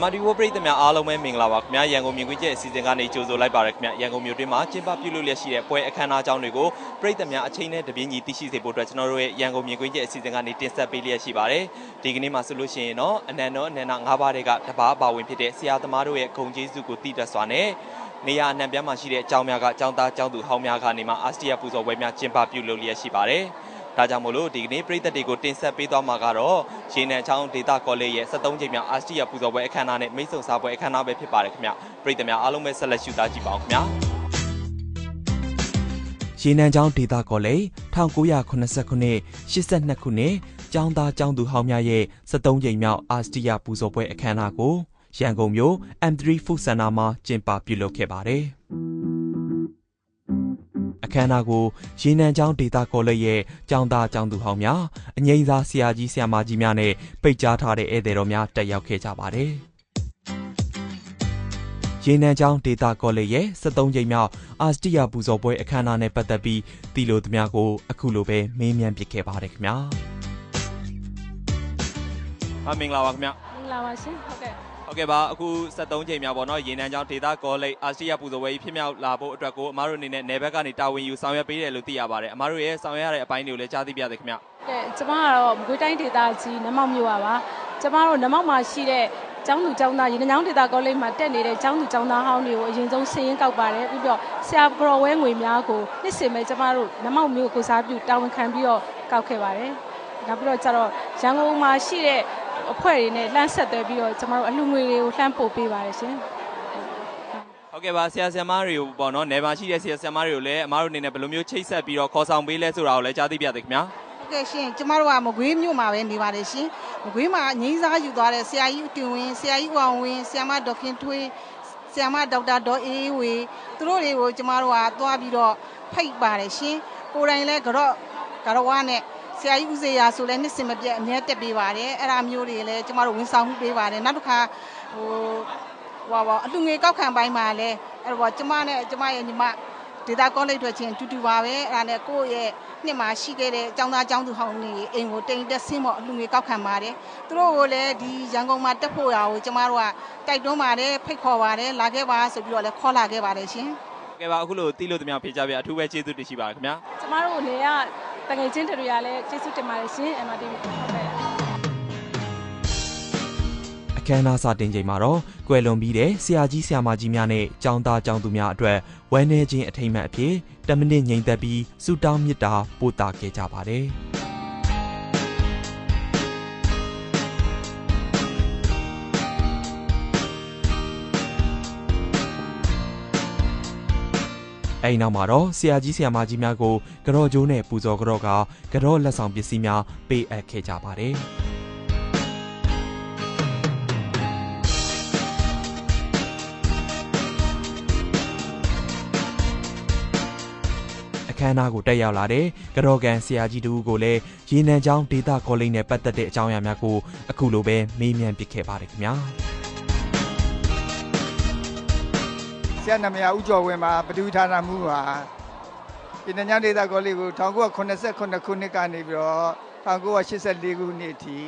MRTV ပရိသတ်များအားလုံးပဲမင်္ဂလာပါခင်ဗျာရန်ကုန်မြင်ကွင်းကျက်အစီအစဉ်ကနေကြိုဆိုလိုက်ပါရခင်ဗျာရန်ကုန်မြို့တွင်းမှာကျင်းပပြုလုပ်လျက်ရှိတဲ့ပွဲအခမ်းအနားအကြောင်းတွေကိုပရိသတ်များအချိန်နဲ့တပြင်းညီသိရှိစေဖို့အတွက်ကျွန်တော်တို့ရဲ့ရန်ကုန်မြင်ကွင်းကျက်အစီအစဉ်ကနေတင်ဆက်ပေးလျက်ရှိပါတယ်ဒီကနေ့မှာဆိုလို့ရှိရင်တော့အနန္တောအနန္တ၅ပါးတွေကတပါးအပါဝင်ဖြစ်တဲ့ဆရာသမားတို့ရဲ့ဂုဏ်ကျေးဇူးကိုတည်တတ်စွာနဲ့နေရာအနှံ့ပြားမှာရှိတဲ့အကြောင်းများကအကြောင်းသားအကြောင်းသူဟောင်းများကနေမှအာစတီယာပူဇော်ပွဲများကျင်းပပြုလုပ်လျက်ရှိပါတယ် ဒါကြောင့်မို့လို့ဒီကနေ့ပြည်သက်တွေကိုတင်ဆက်ပေးသွားမှာကတော့ရေနံချောင်းဒေတာကောလိပ်ရဲ့73ချိန်မြောက်အာစတီယာပူဇော်ပွဲအခမ်းအနားနဲ့မိတ်ဆုံစားပွဲအခမ်းအနားပဲဖြစ်ပါတယ်ခင်ဗျပြည်သက်များအားလုံးပဲဆက်လက်ရှုသားကြည့်ပါအောင်ခင်ဗျာရေနံချောင်းဒေတာကောလိပ်1989ခုနှစ်82ခုနှစ်ကျောင်းသားကျောင်းသူဟောင်းများရဲ့73ချိန်မြောက်အာစတီယာပူဇော်ပွဲအခမ်းအနားကိုရန်ကုန်မြို့ M3 Food Center မှာကျင်းပပြုလုပ်ခဲ့ပါတယ် အခမ်းအနားကိုရေနံချောင်းဒေတာကောလိပ်ရဲ့ကျောင်းသားကျောင်းသူဟောင်းများအငိမ့်စားဆရာကြီးဆရာမကြီးများနဲ့ပိတ်ကြားထားတဲ့ဧည့်သည်တော်များတက်ရောက်ခဲ့ကြပါတယ်။ရေနံချောင်းဒေတာကောလိပ်ရဲ့73ကြိမ်မြောက်အာစတီယာပူဇော်ပွဲအခမ်းအနားနဲ့ပတ်သက်ပြီးတီလိုသမျှကိုအခုလိုပဲမေးမြန်းပစ်ခဲ့ပါတယ်ခင်ဗျာ။ဟာမင်္ဂလာပါခင်ဗျာမင်္ဂလာပါရှင်ဟုတ်ကဲ့။ ဟုတ်ကဲ့ပါအခု73ကြိမ်မြောက်ပေါ့နော်ရေနံချောင်းဒေတာကောလိပ်အာစတီယာပူဇော်ပွဲကြီးဖြစ်မြောက်လာဖို့အတွက်ကိုအမားတို့အနေနဲ့နယ်ဘက်ကနေတာဝန်ယူဆောင်ရွက်ပေးတယ်လို့သိရပါတယ်။အမားတို့ရဲ့ဆောင်ရွက်ရတဲ့အပိုင်းတွေကိုလည်းကြားသိပြရစေခင်ဗျ။ကဲကျမကတော့မကွေးတိုင်းဒေသကြီးနမောက်မြို့ပါပါကျမတို့နမောက်မှာရှိတဲ့ကျောင်းသူကျောင်းသားရေနံချောင်းဒေသကောလိပ်မှာတက်နေတဲ့ကျောင်းသူကျောင်းသားဟောင်းတွေကိုအရင်ဆုံးဆင်းရင်ကောက်ပါတယ်ပြီးတော့ဆရာကတော်ဝဲငွေများကိုနှစ်စဉ်ပဲကျမတို့နမောက်မြို့ကိုစားပြုတာဝန်ခံပြီးတော့ကောက်ခဲ့ပါတယ်နောက်ပြီးတော့ကျတော့ရန်ကုန်မှာရှိတဲ့ အဖွဲ့တွေနဲ့လှမ်းဆက်သွဲပြီးတော့ကျမတို့အလှငွေတွေကိုလှမ်းပို့ပေးပါတယ်ရှင်ဟုတ်ကဲ့ပါဆရာဆရာမတွေကိုပေါ့နော်နယ်မှာရှိတဲ့ဆရာဆရာမတွေကိုလည်းအမားတို့အနေနဲ့ဘယ်လိုမျိုးချိတ်ဆက်ပြီးတော့ခေါ်ဆောင်ပေးလဲဆိုတာကိုလည်းကြားသိပြရသေးခင်ဗျာဟုတ်ကဲ့ရှင်ကျမတို့ကမကွေးမြို့မှာပဲနေပါတယ်ရှင်မကွေးမှာငိမ့်စားယူသွားတဲ့ဆရာကြီးဦးတင်ဝင်းဆရာကြီးဦးအောင်ဝင်းဆရာမဒေါက်ခင်ထွေးဆရာမဒေါက်တာဒေါ်အေးဝေသူတို့တွေကိုကျမတို့ကသွားပြီးတော့ဖိတ်ပါတယ်ရှင်ကိုယ်တိုင်လည်းကြော့ကြော့ဝါနဲ့ ဆရာကြီးဦးစေရာဆိုလည်းနှစ်စင်မပြတ်အမြဲတက်ပေးပါတယ်အဲ့ဒါမျိုးတွေလည်းကျမတို့ဝန်ဆောင်မှုပေးပါတယ်နောက်တစ်ခါဟိုဟိုပါအလှငွေကောက်ခံပိုင်းမှာလည်းအဲ့တော့ကျမနဲ့ကျမရဲ့ညီမဒေတာကောလိပ်ထွက်ချင်းတူတူပါပဲအဲ့ဒါနဲ့ကိုယ့်ရဲ့နှစ်မှာရှိခဲ့တဲ့အကြောင်းသားအကြောင်းသူဟောင်းနေအိမ်ကိုတိမ်တက်ဆင်းဖို့အလှငွေကောက်ခံပါတယ်သူတို့ကိုလည်းဒီရန်ကုန်မှာတက်ဖို့ရာကိုကျမတို့ကတိုက်တွန်းပါတယ်ဖိတ်ခေါ်ပါတယ်လာခဲ့ပါဆိုပြီးတော့လည်းခေါ်လာခဲ့ပါတယ်ရှင်ဟုတ်ကဲ့ပါအခုလိုတီးလို့တမန်ဖြေကြပြအထူးပဲကျေးဇူးတင်ရှိပါတယ်ခင်ဗျာကျမတို့အနေနဲ့က တငယ်ချင်းတွေကလည်းကျေးဇူးတင်ပါတယ်ရှင် MRTV ဟုတ်ကဲ့အခမ်းအနားစတင်ချိန်မှာတော့ကွယ်လွန်ပြီးတဲ့ဆရာကြီးဆရာမကြီးများနဲ့ကျောင်းသားကျောင်းသူများအတွက်ဝမ်းနည်းခြင်းအထိမ်းအမှတ်အဖြစ်10မိနစ်ငြိမ်သက်ပြီးဆုတောင်းမေတ္တာပို့သခဲ့ကြပါတယ် အဲ့ဒီနောက်မှာတော့ဆရာကြီးဆရာမကြီးများကိုကြော့ကျိုးနဲ့ပူဇော်ကြော့ကကြော့လက်ဆောင်ပစ္စည်းများပေးအပ်ခဲ့ကြပါတယ်။အခမ်းအနားကိုတက်ရောက်လာတဲ့ကတော်ကန်ဆရာကြီးတူကိုလည်းရေနံချောင်းဒေတာကောလိပ်နဲ့ပတ်သက်တဲ့အကြောင်းအရာများကိုအခုလိုပဲမေးမြန်းပစ်ခဲ့ပါတယ်ခင်ဗျာ ဆရာနာမည်ဦးကျော်ဝင်းမှာပထဝီဌာနမှုပါပြည်နယ်ညဒေသကောလိပ်ကို1989ခုနှစ်ကနေပြီးတော့1984ခုနှစ်အထိ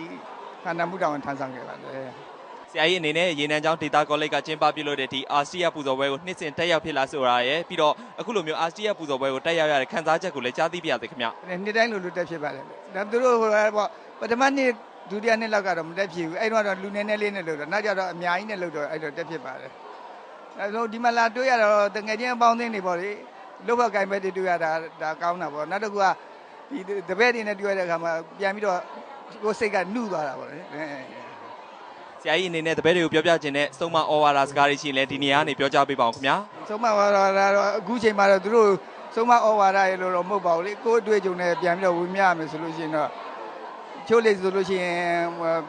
ဌာနမှုတောင်ထမ်းဆောင်ခဲ့ပါတယ်ဆရာကြီးအနေနဲ့ရေနံချောင်းဒေတာကောလိပ်ကကျင်းပပြုလုပ်တဲ့ဒီအာစတီယာပူဇော်ပွဲကိုနှစ်စဉ်တက်ရောက်ဖြစ်လာဆိုတာရယ်ပြီးတော့အခုလိုမျိုးအာစတီယာပူဇော်ပွဲကိုတက်ရောက်ရတဲ့ခံစားချက်ကိုလည်းကြားသိပြရသေးခင်ဗျနှစ်တိုင်းလိုလိုတက်ဖြစ်ပါတယ်ဒါသူတို့ဟိုပေါ့ပထမနှစ်ဒုတိယနှစ်လောက်ကတော့မတက်ဖြစ်ဘူးအဲ့တော့တော့လူနည်းနည်းလေးနဲ့လို့တော့နောက်ကြတော့အများကြီးနဲ့လို့တော့အဲ့တော့တက်ဖြစ်ပါတယ် အဲဆိုဒီမှာလာတွေ့ရတော့တငယ်ချင်းအပေါင်းအသင်းတွေပေါ့လေလုတ်ဘက်ကင်ဘက်တွေတွေ့ရတာဒါကောင်းတာပေါ့နောက်တစ်ခုကဒီတပည့်တွေနဲ့တွေ့ရတဲ့အခါမှာပြန်ပြီးတော့ကိုယ်စိတ်ကနှုသွားတာပေါ့လေအဲဆရာကြီးအနေနဲ့တပည့်တွေကိုပြောပြခြင်းနဲ့စုံမဩဝါဒစကားတွေရှိရင်လည်းဒီနေရာကနေပြောကြားပေးပါအောင်ခင်ဗျာဆုံးမဝါဒတော့အခုချိန်မှာတော့သူတို့ဆုံးမဩဝါဒရေလို့တော့မဟုတ်ပါဘူးလေကိုယ်အတွေ့အကြုံနဲ့ပြန်ပြီးတော့ဝင်မြရမယ်ဆိုလို့ရှိရင်တော့ချို့လေဆိုလို့ရှိရင်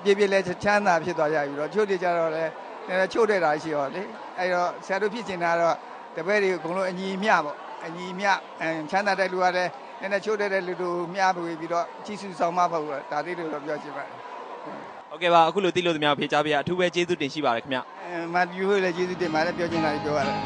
ပြည့်ပြည့်လဲချမ်းသာဖြစ်သွားကြပြီတော့ချို့တွေကြတော့လဲ နည်းနည်းချို့တဲ့တာရှိရောလေအဲ့တော့ဆရာတို့ဖြစ်ချင်တာတော့တပည့်တွေအကုန်လုံးအညီမျှပေါ့အညီမျှအဲချမ်းသာတဲ့လူကလည်းနည်းနည်းချို့တဲ့လူတို့မျှပြီးပြီးတော့ကြီးစုဆောင်မဖို့ဒါသေးလို့တော့ပြောချင်ပါတယ်ဟုတ်ကဲ့ပါအခုလိုတီးလို့တမန်ဖြေကြပြအထူးပဲကျေးဇူးတင်ရှိပါတယ်ခင်ဗျအဲမတ်ယူဟိုလည်းကျေးဇူးတင်ပါတယ်ပြောချင်တာပြောရတယ်